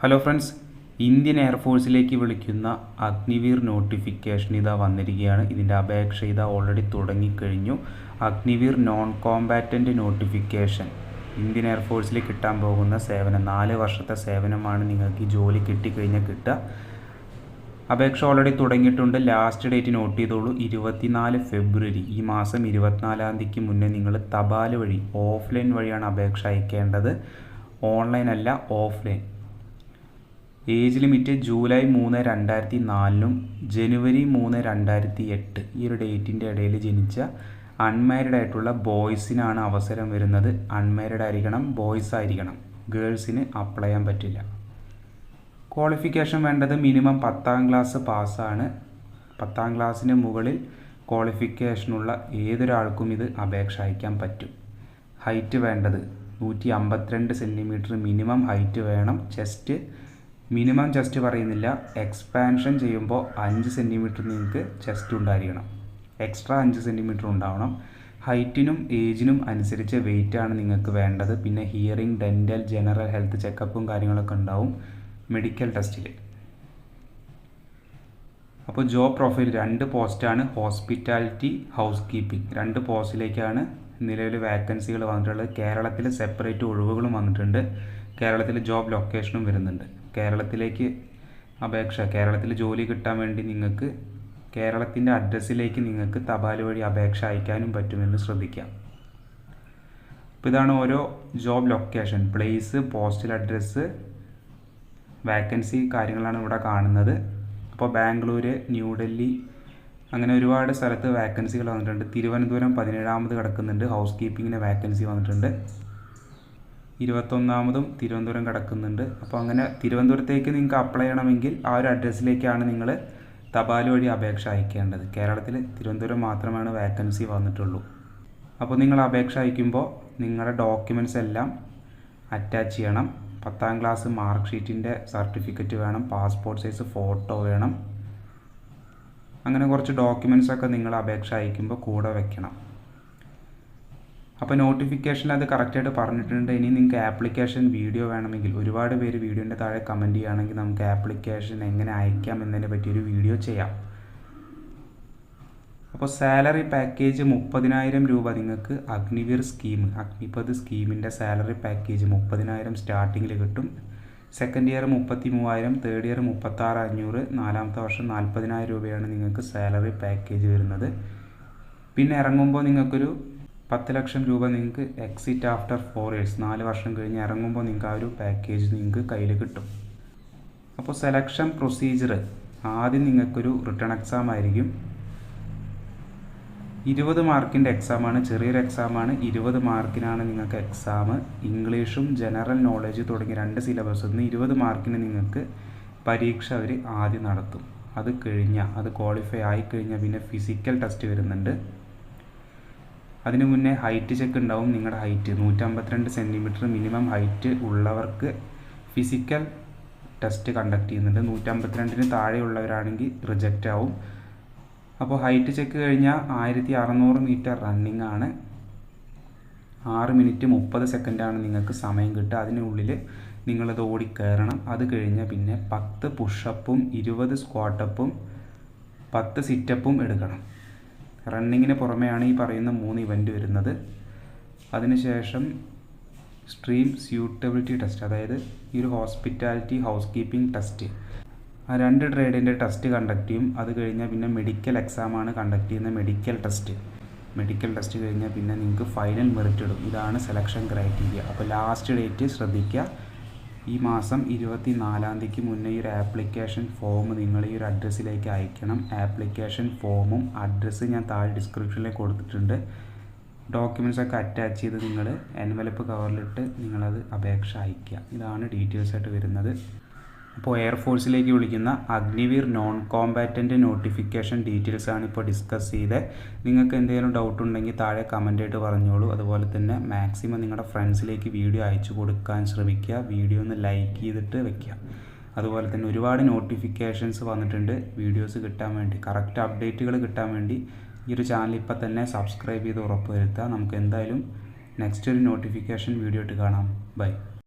Hello friends Indian എയർഫോഴ്സിലേക്ക് വിളിക്കുന്ന Agniveer notification ഇതാ വന്നിരിക്കുകയാണ്. ഇതിന്റെ അപേക്ഷ ഇതാ ഓൾറെഡി തുടങ്ങിക്കഴിഞ്ഞു. Agniveer non combatant notification Indian എയർഫോഴ്സിൽ കിട്ടാൻ പോകുന്ന സേവനം നാല് വർഷത്തെ സേവനമാണ് നിങ്ങൾക്ക് ഈ ജോലി കിട്ടിക്കഴിഞ്ഞാൽ കിട്ടുക. അപേക്ഷ ഓൾറെഡി തുടങ്ങിയിട്ടുണ്ട്. ലാസ്റ്റ് ഡേറ്റ് നോട്ട് ചെയ്തോളൂ. ഇരുപത്തിനാല് ഫെബ്രുവരി ഈ മാസം ഇരുപത്തിനാലാം തീയതിക്ക് മുന്നേ നിങ്ങൾ തപാൽ വഴി ഓഫ്ലൈൻ വഴിയാണ് അപേക്ഷ അയക്കേണ്ടത്. ഓൺലൈൻ അല്ല ഓഫ്ലൈൻ ഏജ് ലിമിറ്റ് ജൂലൈ മൂന്ന് രണ്ടായിരത്തി നാലിനും ജനുവരി മൂന്ന് രണ്ടായിരത്തി എട്ട് ഈ ഒരു ഡേറ്റിന്റെ ഇടയിൽ ജനിച്ച അൺമാരിഡ് ആയിട്ടുള്ള ബോയ്സിനാണ് അവസരം വരുന്നത്. അൺമാരിഡ് ആയിരിക്കണം ബോയ്സ് ആയിരിക്കണം. ഗേൾസിന് അപ്ലൈ ചെയ്യാൻ പറ്റില്ല. ക്വാളിഫിക്കേഷൻ വേണ്ടത് മിനിമം പത്താം ക്ലാസ് പാസ്സാണ് പത്താം ക്ലാസ്സിന് മുകളിൽ ക്വാളിഫിക്കേഷനുള്ള ഏതൊരാൾക്കും ഇത് അപേക്ഷ അയക്കാൻ പറ്റും. ഹൈറ്റ് വേണ്ടത് നൂറ്റി അമ്പത്തിരണ്ട് സെന്റിമീറ്റർ മിനിമം ഹൈറ്റ് വേണം. ചെസ്റ്റ് മിനിമം ചെസ്റ്റ് പറയുന്നില്ല. എക്സ്പാൻഷൻ ചെയ്യുമ്പോൾ അഞ്ച് സെന്റിമീറ്റർ നിങ്ങൾക്ക് ചെസ്റ്റ് ഉണ്ടായിരിക്കണം. എക്സ്ട്രാ അഞ്ച് സെന്റിമീറ്റർ ഉണ്ടാവണം. ഹൈറ്റിനും ഏജിനും അനുസരിച്ച് വെയിറ്റ് ആണ് നിങ്ങൾക്ക് വേണ്ടത്. പിന്നെ ഹിയറിംഗ് ഡെന്റൽ ജനറൽ ഹെൽത്ത് ചെക്കപ്പും കാര്യങ്ങളൊക്കെ ഉണ്ടാവും മെഡിക്കൽ ടെസ്റ്റിൽ അപ്പോൾ ജോബ് പ്രൊഫൈൽ രണ്ട് പോസ്റ്റാണ് ഹോസ്പിറ്റാലിറ്റി ഹൗസ് കീപ്പിംഗ് രണ്ട് പോസ്റ്റിലേക്കാണ് നിലവിൽ വാക്കൻസികൾ വന്നിട്ടുള്ളത്. കേരളത്തിൽ സെപ്പറേറ്റ് ഒഴിവുകളും വന്നിട്ടുണ്ട്. കേരളത്തിൽ ജോബ് ലൊക്കേഷനും വരുന്നുണ്ട്. കേരളത്തിലേക്ക് അപേക്ഷ കേരളത്തിൽ ജോലി കിട്ടാൻ വേണ്ടി നിങ്ങൾക്ക് കേരളത്തിന്റെ അഡ്രസ്സിലേക്ക് നിങ്ങൾക്ക് തപാൽ വഴി അപേക്ഷ അയക്കാനും പറ്റുമെന്ന് ശ്രദ്ധിക്കാം. അപ്പോൾ ഇതാണ് ഓരോ job location place postal address vacancy കാര്യങ്ങളാണ് ഇവിടെ കാണുന്നത്. അപ്പോൾ ബാംഗ്ലൂർ ന്യൂഡൽഹി അങ്ങനെ ഒരുപാട് സ്ഥലത്ത് വാക്കൻസികൾ വന്നിട്ടുണ്ട്. തിരുവനന്തപുരം പതിനേഴാമത് കിടക്കുന്നുണ്ട്. ഹൗസ് കീപ്പിങ്ങിന് വാക്കൻസി വന്നിട്ടുണ്ട്. ഇരുപത്തൊന്നാമതും തിരുവനന്തപുരം കിടക്കുന്നുണ്ട്. അപ്പോൾ അങ്ങനെ തിരുവനന്തപുരത്തേക്ക് നിങ്ങൾക്ക് അപ്ലൈ ചെയ്യണമെങ്കിൽ ആ ഒരു അഡ്രസ്സിലേക്കാണ് നിങ്ങൾ തപാൽ വഴി അപേക്ഷ അയക്കേണ്ടത്. കേരളത്തിൽ തിരുവനന്തപുരം മാത്രമാണ് വാക്കൻസി വന്നിട്ടുള്ളൂ. അപ്പോൾ നിങ്ങൾ അപേക്ഷ അയക്കുമ്പോൾ നിങ്ങളുടെ ഡോക്യുമെന്റ്സ് എല്ലാം അറ്റാച്ച് ചെയ്യണം. പത്താം ക്ലാസ് മാർക്ക് ഷീറ്റിന്റെ സർട്ടിഫിക്കറ്റ് വേണം പാസ്പോർട്ട് സൈസ് ഫോട്ടോ വേണം. അങ്ങനെ കുറച്ച് ഡോക്യുമെന്റ്സ് ഒക്കെ നിങ്ങൾ അപേക്ഷ അയക്കുമ്പോൾ കൂടെ വെക്കണം. അപ്പോൾ നോട്ടിഫിക്കേഷനിൽ അത് കറക്റ്റായിട്ട് പറഞ്ഞിട്ടുണ്ട്. ഇനി നിങ്ങൾക്ക് ആപ്ലിക്കേഷൻ വീഡിയോ വേണമെങ്കിൽ ഒരുപാട് പേര് വീഡിയോന്റെ താഴെ കമന്റ് ചെയ്യുകയാണെങ്കിൽ നമുക്ക് ആപ്ലിക്കേഷൻ എങ്ങനെ അയക്കാം എന്നതിനെ പറ്റിയൊരു വീഡിയോ ചെയ്യാം. അപ്പോൾ സാലറി പാക്കേജ് മുപ്പതിനായിരം രൂപ നിങ്ങൾക്ക് അഗ്നിവീർ സ്കീം അഗ്നിപത് സ്കീമിന്റെ സാലറി പാക്കേജ് മുപ്പതിനായിരം സ്റ്റാർട്ടിങ്ങിൽ കിട്ടും. സെക്കൻഡ് ഇയർ മുപ്പത്തി മൂവായിരം തേർഡ് ഇയർ മുപ്പത്താറ് അഞ്ഞൂറ് നാലാമത്തെ വർഷം നാൽപ്പതിനായിരം രൂപയാണ് നിങ്ങൾക്ക് സാലറി പാക്കേജ് വരുന്നത്. പിന്നെ ഇറങ്ങുമ്പോൾ നിങ്ങൾക്കൊരു പത്ത് ലക്ഷം രൂപ നിങ്ങൾക്ക് എക്സിറ്റ് ആഫ്റ്റർ ഫോർ ഇയേഴ്സ് നാല് വർഷം കഴിഞ്ഞ് ഇറങ്ങുമ്പോൾ നിങ്ങൾക്ക് ആ ഒരു പാക്കേജ് നിങ്ങൾക്ക് കയ്യിൽ കിട്ടും. അപ്പോൾ സെലക്ഷൻ പ്രൊസീജിയർ ആദ്യം നിങ്ങൾക്കൊരു റിട്ടേൺ എക്സാം ആയിരിക്കും. ഇരുപത് മാർക്കിന്റെ എക്സാമാണ് ചെറിയൊരു എക്സാമാണ് ഇരുപത് മാർക്കിനാണ് നിങ്ങൾക്ക് എക്സാം ഇംഗ്ലീഷും ജനറൽ നോളജ് തുടങ്ങിയ രണ്ട് സിലബസിൽ നിന്ന് ഇരുപത് മാർക്കിന് നിങ്ങൾക്ക് പരീക്ഷ അവർ ആദ്യം നടത്തും. അത് കഴിഞ്ഞാൽ അത് ക്വാളിഫൈ ആയിക്കഴിഞ്ഞാൽ പിന്നെ ഫിസിക്കൽ ടെസ്റ്റ് വരുന്നുണ്ട്. അതിനു മുന്നേ ഹൈറ്റ് ചെക്ക് ഉണ്ടാവും. നിങ്ങളുടെ ഹൈറ്റ് നൂറ്റമ്പത്തിരണ്ട് സെന്റിമീറ്റർ മിനിമം ഹൈറ്റ് ഉള്ളവർക്ക് ഫിസിക്കൽ ടെസ്റ്റ് കണ്ടക്ട് ചെയ്യുന്നുണ്ട്. നൂറ്റമ്പത്തിരണ്ടിന് താഴെയുള്ളവരാണെങ്കിൽ റിജക്റ്റ് ആവും. അപ്പോൾ ഹൈറ്റ് ചെക്ക് കഴിഞ്ഞാൽ ആയിരത്തി അറുന്നൂറ് മീറ്റർ റണ്ണിങ് ആണ്. ആറ് മിനിറ്റ് മുപ്പത് സെക്കൻഡാണ് നിങ്ങൾക്ക് സമയം കിട്ടുക. അതിനുള്ളിൽ നിങ്ങളത് ഓടിക്കയറണം അത് കഴിഞ്ഞാൽ പിന്നെ പത്ത് പുഷപ്പും ഇരുപത് സ്ക്വാട്ടപ്പും പത്ത് സിറ്റപ്പും എടുക്കണം. റണ്ണിങ്ങിന് പുറമെയാണ് ഈ പറയുന്ന മൂന്ന് ഇവന്റ് വരുന്നത്. അതിനുശേഷം സ്ട്രീം സ്യൂട്ടബിലിറ്റി ടെസ്റ്റ് അതായത് ഈ ഒരു ഹോസ്പിറ്റാലിറ്റി ഹൗസ് കീപ്പിംഗ് ടെസ്റ്റ്. ആ രണ്ട് ട്രേഡിന്റെ ടെസ്റ്റ് കണ്ടക്ട് ചെയ്യും. അത് കഴിഞ്ഞാൽ പിന്നെ മെഡിക്കൽ എക്സാമാണ് കണ്ടക്ട് ചെയ്യുന്ന മെഡിക്കൽ ടെസ്റ്റ്. മെഡിക്കൽ ടെസ്റ്റ് കഴിഞ്ഞാൽ പിന്നെ നിങ്ങൾക്ക് ഫൈനൽ മെറിറ്റ് ഇടും. ഇതാണ് സെലക്ഷൻ ക്രൈറ്റീരിയ. അപ്പോൾ ലാസ്റ്റ് ഡേറ്റ് ശ്രദ്ധിക്കുക. ഈ മാസം ഇരുപത്തി നാലാം തീയതിക്ക് മുന്നേ ഈ ഒരു ആപ്ലിക്കേഷൻ ഫോം നിങ്ങൾ ഈ ഒരു അഡ്രസ്സിലേക്ക് അയക്കണം. ആപ്ലിക്കേഷൻ ഫോമും അഡ്രസ്സ് ഞാൻ താഴെ ഡിസ്ക്രിപ്ഷനിൽ കൊടുത്തിട്ടുണ്ട്. ഡോക്യുമെന്റ്സ് ഒക്കെ അറ്റാച്ച് ചെയ്ത് നിങ്ങൾ എൻവലപ്പ് കവറിലിട്ട് നിങ്ങളത് അപേക്ഷ അയക്കുക ഇതാണ് ഡീറ്റെയിൽസ് ആയിട്ട് വരുന്നത്. അപ്പോൾ എയർഫോഴ്സിലേക്ക് വിളിക്കുന്ന Agniveer non combatant notification details ആണ് ഇപ്പോൾ ഡിസ്കസ് ചെയ്ത് നിങ്ങൾക്ക് എന്തെങ്കിലും ഡൗട്ട് ഉണ്ടെങ്കിൽ താഴെ കമന്റ് ആയിട്ട് പറഞ്ഞോളൂ. അതുപോലെ തന്നെ മാക്സിമം നിങ്ങളുടെ ഫ്രണ്ട്സിലേക്ക് വീഡിയോ അയച്ചു കൊടുക്കാൻ ശ്രമിക്കുക. വീഡിയോ ഒന്ന് ലൈക്ക് ചെയ്തിട്ട് വെക്കുക. അതുപോലെ തന്നെ ഒരുപാട് നോട്ടിഫിക്കേഷൻസ് വന്നിട്ടുണ്ട്. വീഡിയോസ് കിട്ടാൻ വേണ്ടി കറക്റ്റ് അപ്ഡേറ്റുകൾ കിട്ടാൻ വേണ്ടി ഈ ഒരു ചാനൽ ഇപ്പം തന്നെ സബ്സ്ക്രൈബ് ചെയ്ത് ഉറപ്പ് വരുത്തുക. നമുക്ക് എന്തായാലും നെക്സ്റ്റ് ഒരു നോട്ടിഫിക്കേഷൻ വീഡിയോ ഇട്ട് കാണാം. ബൈ